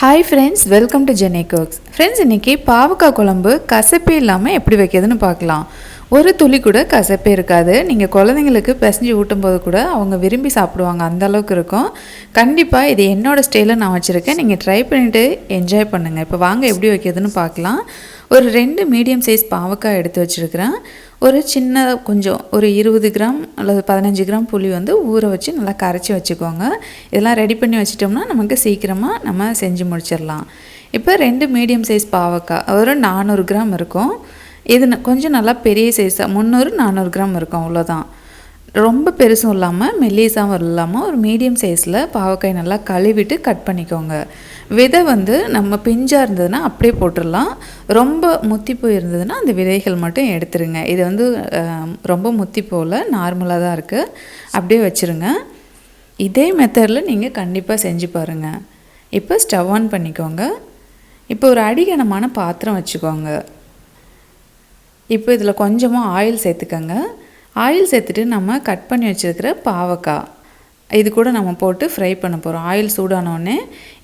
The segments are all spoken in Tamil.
ஹாய் ஃப்ரெண்ட்ஸ் வெல்கம் டு ஜெனே கோக்ஸ் ஃப்ரெண்ட்ஸ் இன்றைக்கி பாவக்காய் குழம்பு கசப்பே இல்லாமல் எப்படி வைக்கிறதுன்னு பார்க்கலாம். ஒரு துளி கூட கசப்பே இருக்காது. நீங்கள் குழந்தைங்களுக்கு பிசைஞ்சு ஊட்டும்போது கூட அவங்க விரும்பி சாப்பிடுவாங்க. அந்த அளவுக்கு இருக்கும். கண்டிப்பாக இது என்னோடய ஸ்டைலில் நான் வச்சுருக்கேன். நீங்கள் ட்ரை பண்ணிவிட்டு என்ஜாய் பண்ணுங்கள் இப்போ வாங்க எப்படி வைக்கிறதுன்னு பார்க்கலாம். ஒரு ரெண்டு மீடியம் சைஸ் பாவக்காய் எடுத்து வச்சுருக்கிறேன். ஒரு சின்ன கொஞ்சம் ஒரு இருபது கிராம் அல்லது பதினஞ்சு கிராம் புளி வந்து ஊற வச்சு நல்லா கரைச்சி வச்சுக்கோங்க. இதெல்லாம் ரெடி பண்ணி வச்சிட்டோம்னா நமக்கு சீக்கிரமாக நம்ம செஞ்சு முடிச்சிடலாம். இப்போ ரெண்டு மீடியம் சைஸ் பாவக்காய் ஒரு நானூறு கிராம் இருக்கும். இது கொஞ்சம் நல்லா பெரிய சைஸாக முந்நூறு நானூறு கிராம் இருக்கும் அவ்வளோதான். ரொம்ப பெருசும் இல்லாமல் மெல்லிசாவும் இல்லாமல் ஒரு மீடியம் சைஸில் பாவக்காய் நல்லா கழுவிட்டு கட் பண்ணிக்கோங்க. விதை வந்து நம்ம பிஞ்சாக இருந்ததுன்னா அப்படியே போட்டுடலாம். ரொம்ப முத்தி போய் இருந்ததுன்னா அந்த விதைகள் மட்டும் எடுத்துருங்க. இது வந்து ரொம்ப முத்தி போகல நார்மலாக தான் இருக்குது அப்படியே வச்சுருங்க. இதே மெத்தடில் நீங்கள் கண்டிப்பாக செஞ்சு பாருங்கள் இப்போ ஸ்டவ் ஆன் பண்ணிக்கோங்க. இப்போ ஒரு அடிகனமான பாத்திரம் வச்சுக்கோங்க. இப்போ இதில் கொஞ்சமாக ஆயில் சேர்த்துக்கோங்க. ஆயில் சேர்த்துட்டு நம்ம கட் பண்ணி வச்சுருக்கிற பாவக்காய். இது கூட நம்ம போட்டு ஃப்ரை பண்ண போகிறோம் ஆயில் சூடானோடனே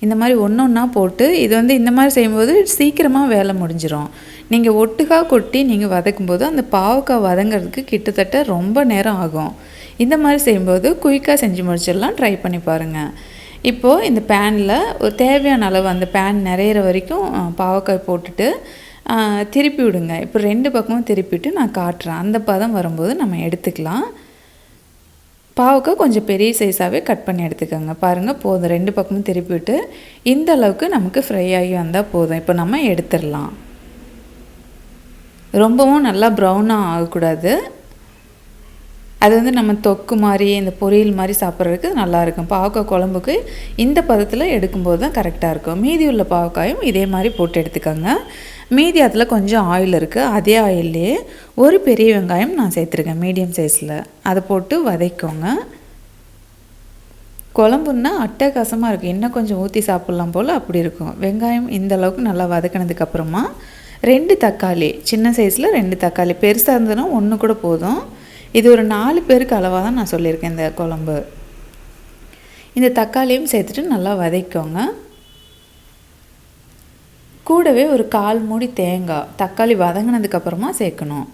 இந்த மாதிரி ஒன்று ஒன்றா போட்டு இது வந்து இந்த மாதிரி செய்யும்போது சீக்கிரமாக வேலை முடிஞ்சிடும் நீங்கள் ஒட்டுக்கா கொட்டி நீங்கள் வதக்கும்போது அந்த பாவக்காய் வதங்கிறதுக்கு கிட்டத்தட்ட ரொம்ப நேரம் ஆகும். இந்த மாதிரி செய்யும்போது குயிக்காக செஞ்சு முடிச்சிடலாம். ட்ரை பண்ணி பாருங்கள் இப்போது இந்த பேனில் ஒரு தேவையான அளவு அந்த பேன் நிறையிற வரைக்கும் பாவக்காய் போட்டுட்டு திருப்பி விடுங்க. இப்போ ரெண்டு பக்கமும் திருப்பிட்டு நான் காட்டுறேன். அந்த பதம் வரும்போது நம்ம எடுத்துக்கலாம். பாவக்காய் கொஞ்சம் பெரிய சைஸாகவே கட் பண்ணி எடுத்துக்கோங்க. பாருங்கள் போதும். ரெண்டு பக்கமும் திருப்பிவிட்டு இந்த அளவுக்கு நமக்கு ஃப்ரை ஆகி வந்தால் போதும். இப்போ நம்ம எடுத்துடலாம். ரொம்பவும் நல்லா ப்ரௌனாக ஆகக்கூடாது. அது வந்து நம்ம தொக்கு மாதிரி இந்த பொரியல் மாதிரி சாப்பிட்றதுக்கு நல்லா இருக்கும். பாவக்காய் குழம்புக்கு இந்த பதத்தில் எடுக்கும்போது தான் கரெக்டாக இருக்கும். மீதி உள்ள பாவக்காயும் இதே மாதிரி போட்டு எடுத்துக்கோங்க. மீதி அதில் கொஞ்சம் ஆயில் இருக்குது அதே ஆயிலே ஒரு பெரிய வெங்காயம் நான் சேர்த்துருக்கேன். மீடியம் சைஸில் அதை போட்டு வதக்கோங்க. குழம்புன்னா அட்டகாசமாக இருக்கும் இன்னும் கொஞ்சம் ஊற்றி சாப்பிட்லாம் போல் அப்படி இருக்கும். வெங்காயம் இந்த அளவுக்கு நல்லா வதக்கினதுக்கப்புறமா ரெண்டு தக்காளி சின்ன சைஸில் ரெண்டு தக்காளி. பெருசாக இருந்ததுன்னா ஒன்று கூட போதும். இது ஒரு நாலு பேருக்கு அளவாக தான் நான் சொல்லியிருக்கேன் இந்த குழம்பு. இந்த தக்காளியும் சேர்த்துட்டு நல்லா வதக்கோங்க. கூடவே ஒரு கால் மூடி தேங்காய் தக்காளி வதங்கினதுக்கு அப்புறமா சேர்க்கணும்.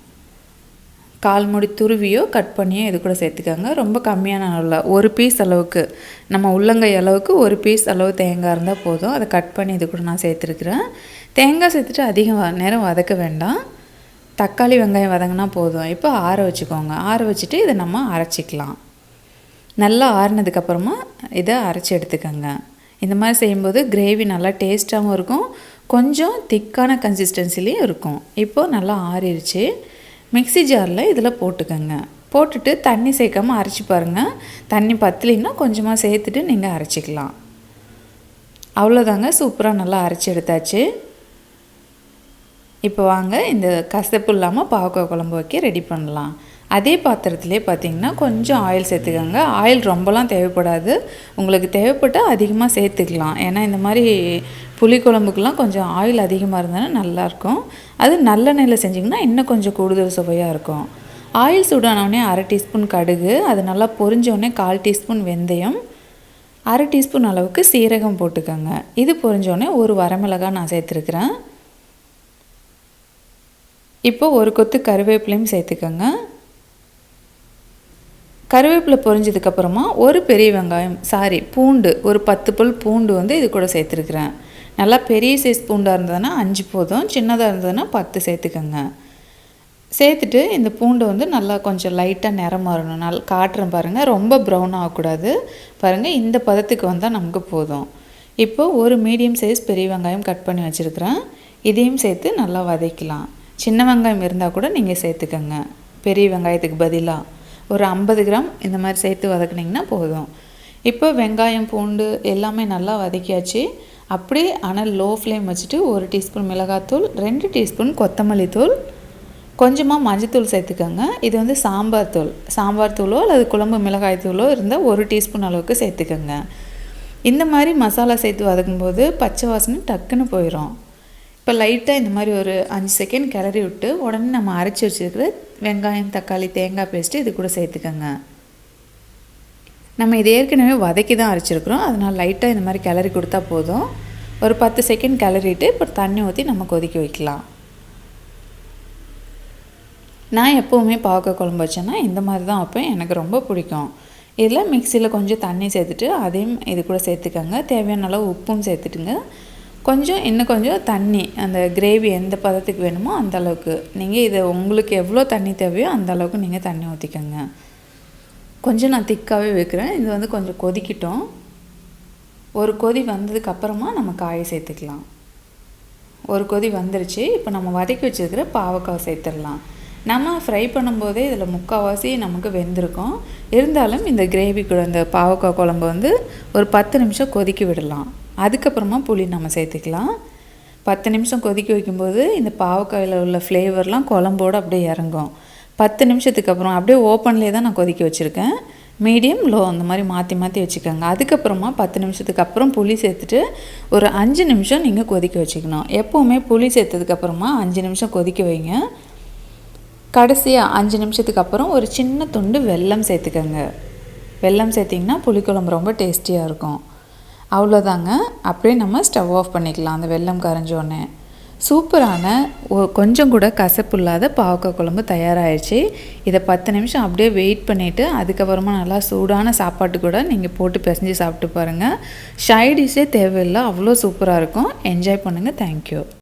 கால் மூடி துருவியோ கட் பண்ணியோ இது கூட சேர்த்துக்கோங்க. ரொம்ப கம்மியான அளவில் ஒரு பீஸ் அளவுக்கு. நம்ம உள்ளங்கை அளவுக்கு ஒரு பீஸ் அளவு தேங்காய் இருந்தால் போதும். அதை கட் பண்ணி இது கூட நான் சேர்த்துருக்குறேன். தேங்காய் சேர்த்துட்டு அதிகம் நேரம் வதக்க வேண்டாம். தக்காளி வெங்காயம் வதங்கினா போதும். இப்போ ஆற வச்சுக்கோங்க. ஆற வச்சுட்டு இதை நம்ம அரைச்சிக்கலாம். நல்லா ஆறினதுக்கப்புறமா இதை அரைச்சி எடுத்துக்கோங்க. இந்த மாதிரி செய்யும்போது கிரேவி நல்லா டேஸ்ட்டாகவும் இருக்கும். கொஞ்சம் திக்கான கன்சிஸ்டன்சிலையும் இருக்கும். இப்போது நல்லா ஆறிடுச்சு மிக்ஸி ஜாரில் இதில் போட்டுக்கோங்க. போட்டுட்டு தண்ணி சேர்க்காமல் அரைச்சி பாருங்கள் தண்ணி பத்தலைன்னா கொஞ்சமாக சேர்த்துட்டு நீங்கள் அரைச்சிக்கலாம். அவ்வளோதாங்க சூப்பராக நல்லா அரைச்சி எடுத்தாச்சு. இப்போ வாங்க இந்த கசப்பு இல்லாமல் பாவக்காய் குழம்பு வைக்க ரெடி பண்ணலாம். அதே பாத்திரத்திலே பார்த்தீங்கன்னா கொஞ்சம் ஆயில் சேர்த்துக்கோங்க. ஆயில் ரொம்பலாம் தேவைப்படாது. உங்களுக்கு தேவைப்பட்டால் அதிகமாக சேர்த்துக்கலாம். ஏன்னா இந்த மாதிரி புளி குழம்புக்கெலாம் கொஞ்சம் ஆயில் அதிகமாக இருந்தாலும் நல்லாயிருக்கும். அது நல்லெண்ணெயில் செஞ்சிங்கன்னா இன்னும் கொஞ்சம் கூடுதல் சுவையாக இருக்கும். ஆயில் சூடானவுடனே அரை டீஸ்பூன் கடுகு. அது நல்லா பொரிஞ்சோடனே கால் டீஸ்பூன் வெந்தயம். அரை டீஸ்பூன் அளவுக்கு சீரகம் போட்டுக்கோங்க. இது பொரிஞ்சோடனே ஒரு வரமிளகாய் நான் சேர்த்துருக்குறேன். இப்போ ஒரு கொத்து கருவேப்பிலையும் சேர்த்துக்கோங்க. கருவேப்பிலை பொரிஞ்சதுக்கப்புறமா ஒரு பெரிய வெங்காயம் சாரி பூண்டு ஒரு பத்து பல் பூண்டு வந்து இது கூட சேர்த்துருக்குறேன். நல்லா பெரிய சைஸ் பூண்டாக இருந்ததுன்னா அஞ்சு போதும் சின்னதாக இருந்ததுன்னா பத்து சேர்த்துக்கோங்க. சேர்த்துட்டு இந்த பூண்டை வந்து நல்லா கொஞ்சம் லைட்டாக நிறம் மாறணும். நல்லா காட்டுறேன் பாருங்கள் ரொம்ப ப்ரௌன் ஆகக்கூடாது. பாருங்கள் இந்த பதத்துக்கு வந்தால் நமக்கு போதும். இப்போ ஒரு மீடியம் சைஸ் பெரிய வெங்காயம் கட் பண்ணி வச்சுருக்கிறேன். இதையும் சேர்த்து நல்லா வதக்கலாம். சின்ன வெங்காயம் இருந்தால் கூட நீங்கள் சேர்த்துக்கோங்க. பெரிய வெங்காயத்துக்கு பதிலாக ஒரு ஐம்பது கிராம் இந்த மாதிரி சேர்த்து வதக்குனிங்கன்னா போதும். இப்போ வெங்காயம் பூண்டு எல்லாமே நல்லா வதக்கியாச்சு. அப்படியே ஆனால் லோ ஃப்ளேம் வச்சுட்டு ஒரு டீஸ்பூன் மிளகாத்தூள் ரெண்டு டீஸ்பூன் கொத்தமல்லி தூள். கொஞ்சமாக மஞ்சத்தூள் சேர்த்துக்கோங்க. இது வந்து சாம்பார் தூள். சாம்பார் தூளோ அல்லது குழம்பு மிளகாய் தூளோ இருந்தால் ஒரு டீஸ்பூன் அளவுக்கு சேர்த்துக்கோங்க. இந்த மாதிரி மசாலா சேர்த்து வதக்கும்போது பச்சை வாசனை டக்குன்னு போயிடும் இப்போ லைட்டாக இந்த மாதிரி ஒரு அஞ்சு செகண்ட் கிளறி விட்டு உடனே நம்ம அரைச்சி வச்சுருக்கிற வெங்காயம் தக்காளி தேங்காய் பேஸ்ட்டு இது கூட சேர்த்துக்கோங்க. நம்ம இது ஏற்கனவே வதக்கி தான் அரைச்சிருக்கிறோம். அதனால் லைட்டாக இந்த மாதிரி கிளறி கொடுத்தா போதும். ஒரு பத்து செகண்ட் கிளறிட்டு இப்போ தண்ணி ஊற்றி நம்ம கொதிக்க வைக்கலாம். நான் எப்போவுமே பாவக்காய் குழம்பு வச்சேன்னா இந்த மாதிரி தான் வைப்பேன். எனக்கு ரொம்ப பிடிக்கும். இதில் மிக்சியில் கொஞ்சம் தண்ணி சேர்த்துட்டு அதையும் இது கூட சேர்த்துக்கோங்க. தேவையான அளவு உப்பும் சேர்த்துட்டுங்க. கொஞ்சம் இன்னும் கொஞ்சம் தண்ணி அந்த கிரேவி எந்த பதத்துக்கு வேணுமோ அந்த அளவுக்கு. நீங்கள் இதை உங்களுக்கு எவ்வளோ தண்ணி தேவையோ அந்தளவுக்கு நீங்கள் தண்ணி ஊற்றிக்கோங்க கொஞ்சம் நான் திக்காகவே வைக்கிறேன் இது வந்து கொஞ்சம் கொதிக்கிட்டோம். ஒரு கொதி வந்ததுக்கப்புறமா நம்ம காயை சேர்த்துக்கலாம். ஒரு கொதி வந்துருச்சு. இப்போ நம்ம வதக்கி வச்சுருக்கிற பாவக்காய் சேர்த்துடலாம். நம்ம ஃப்ரை பண்ணும்போதே இதில் முக்கால்வாசி நமக்கு வெந்திருக்கும். இருந்தாலும் இந்த கிரேவி கூட இந்த பாவக்காய் குழம்பு வந்து ஒரு பத்து நிமிஷம் கொதிக்க விடலாம். அதுக்கப்புறமா புளி நம்ம சேர்த்துக்கலாம். பத்து நிமிஷம் கொதிக்க வைக்கும்போது இந்த பாவக்காயில் உள்ள ஃப்ளேவர்லாம் குழம்போடு அப்படியே இறங்கும். பத்து நிமிஷத்துக்கு அப்புறம் அப்படியே ஓப்பன்லேயே தான் நான் கொதிக்க வச்சுருக்கேன். மீடியம் லோ அந்த மாதிரி மாற்றி மாற்றி வச்சுக்கோங்க. அதுக்கப்புறமா பத்து நிமிஷத்துக்கு அப்புறம் புளி சேர்த்துட்டு ஒரு அஞ்சு நிமிஷம் நீங்கள் கொதிக்க வச்சுக்கணும். எப்போவுமே புளி சேர்த்ததுக்கப்புறமா அஞ்சு நிமிஷம் கொதிக்க வைங்க. கடைசியாக அஞ்சு நிமிஷத்துக்கு அப்புறம் ஒரு சின்ன துண்டு வெல்லம் சேர்த்துக்கோங்க. வெல்லம் சேர்த்திங்கன்னா புளிக்குழம்பு ரொம்ப டேஸ்டியாக இருக்கும். அவ்வளோதாங்க. அப்படியே நம்ம ஸ்டவ் ஆஃப் பண்ணிக்கலாம். அந்த வெள்ளம் கரைஞ்சோடனே சூப்பரான கொஞ்சம் கூட கசப்பு இல்லாத பாவக்காய் குழம்பு தயாராகிடுச்சு இதை பத்து நிமிஷம் அப்படியே வெயிட் பண்ணிவிட்டு அதுக்கப்புறமா நல்லா சூடான சாப்பாட்டு கூட நீங்கள் போட்டு பிசைஞ்சு சாப்பிட்டு பாருங்கள் ஷைடிஷே தேவையில்லை. அவ்வளோ சூப்பராக இருக்கும். என்ஜாய் பண்ணுங்கள் தேங்க்யூ